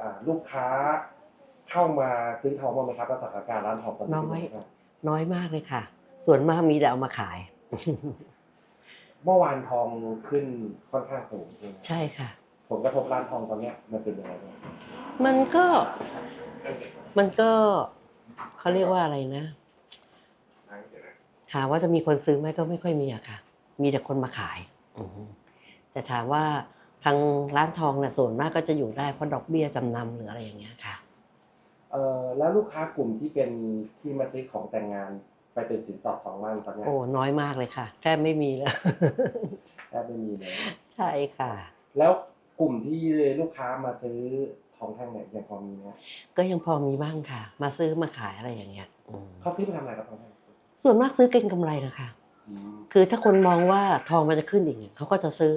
อ่าลูกค้าเข้ามาซื้อทองบ้างไหมครับแล้วสถานการณ์ร้านทองตอนนี้เป็นยังไงบ้างน้อยมากเลยค่ะ ส่วนมากมีแต่เอามาขาย เมื่อวานทองขึ้นค่อนข้างสูงใช่ไหมใช่ค่ะ ผลกระทบร้านทองตอนเนี้ยมันเป็นยังไงบ้างมันก็มันก็เขาเรียกว่าอะไรนะ ถามว่าจะมีคนซื้อไหมก็ไม่ค่อยมีอะค่ะ มีแต่คนมาขายอือฮึแต่ถามว่า ทางร้านทองเนี่ยส่วนมากก็จะอยู่ได้เพราะดอกเบี้ยจำนำหรืออะไรอย่างเงี้ยค่ะ เอ่อแล้วลูกค้ากลุ่มที่เป็นที่มาซื้อของแต่งงานไปเป็นสินสอดทองมั่นตอนเนี้ยโอ้น้อยมากเลยค่ะแทบไม่มีเลยแทบไม่มีเลย ใช่ค่ะ แล้วกลุ่มที่ลูกค้ามาซื้อทองแท่งเนี่ยยังพอมีไหมฮะก็ยังพอมีบ้างค่ะ มาซื้อมาขายอะไรอย่างเงี้ยอืมเขาซื้อไปทำอะไรกับทองแท่งส่วนมากซื้อเก็งกำไรนะคะ อืมคือถ้าคนมองว่าทองมันจะขึ้นอีกเนี่ยเขาก็จะซื้อ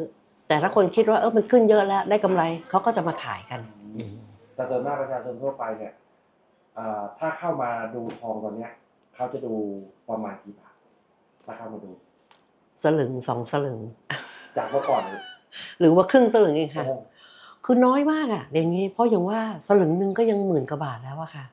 แต่ถ้าคนคิดว่าเออมันขึ้นเยอะแล้วได้กำไรเขาก็จะมาขายกันอืมแต่ส่วนมากประชาชนทั่วไปเนี่ยเอ่อถ้าเข้ามาดูทองตอนเนี้ยเขาจะดูประมาณกี่บาทถ้าเข้ามาดู สลึงสองสลึง จากเมื่อก่อน หรือว่าครึ่งสลึงเองค่ะโอ้โหคือน้อยมากอะเดี๋ยวนี้ เพราะอย่างว่าสลึงหนึ่งก็ยังหมื่นกว่าบาทแล้วอะค่ะ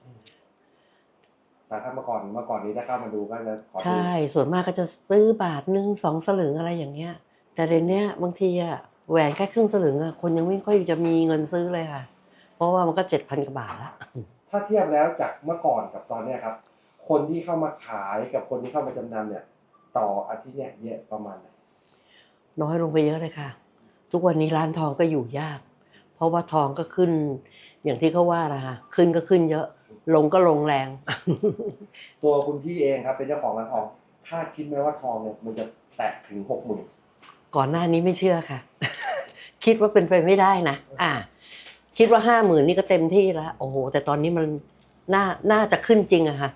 แต่ถ้าเมื่อก่อนเมื่อก่อนนี้ถ้าเข้ามาดูก็จะขอดูใช่ ส่วนมากก็จะซื้อบาทหนึ่งสองสลึงอะไรอย่างเงี้ย แต่เดี๋ยวนี้บางทีอะแหวนแค่ครึ่งสลึงอะคนยังไม่ค่อยจะมีเงินซื้อเลยค่ะ เพราะว่ามันก็เจ็ดพันกว่าบาทละถ้าเทียบแล้วจากเมื่อก่อนกับตอนเนี้ยครับ คนที่เข้ามาขายกับคนที่เข้ามาจำนำเนี่ย ต่ออาทิตย์เนี่ยเยอะประมาณไหนน้อยลงไปเยอะเลยค่ะ ทุกวันนี้ร้านทองก็อยู่ยาก เพราะว่าทองก็ขึ้น อย่างที่เขาว่านะคะขึ้นก็ขึ้นเยอะ ลงก็ลงแรง ตัวคุณพี่เองครับ เป็นเจ้าของร้านทองคาดคิดไหมว่าทองเนี่ยมันจะแตะถึงหกหมื่น ก่อนหน้านี้ไม่เชื่อค่ะ คิดว่าเป็นไปไม่ได้นะอ่า คิดว่าห้าหมื่นนี่ก็เต็มที่แล้วโอ้โห แต่ตอนนี้มันน่าน่าจะขึ้นจริงอะค่ะ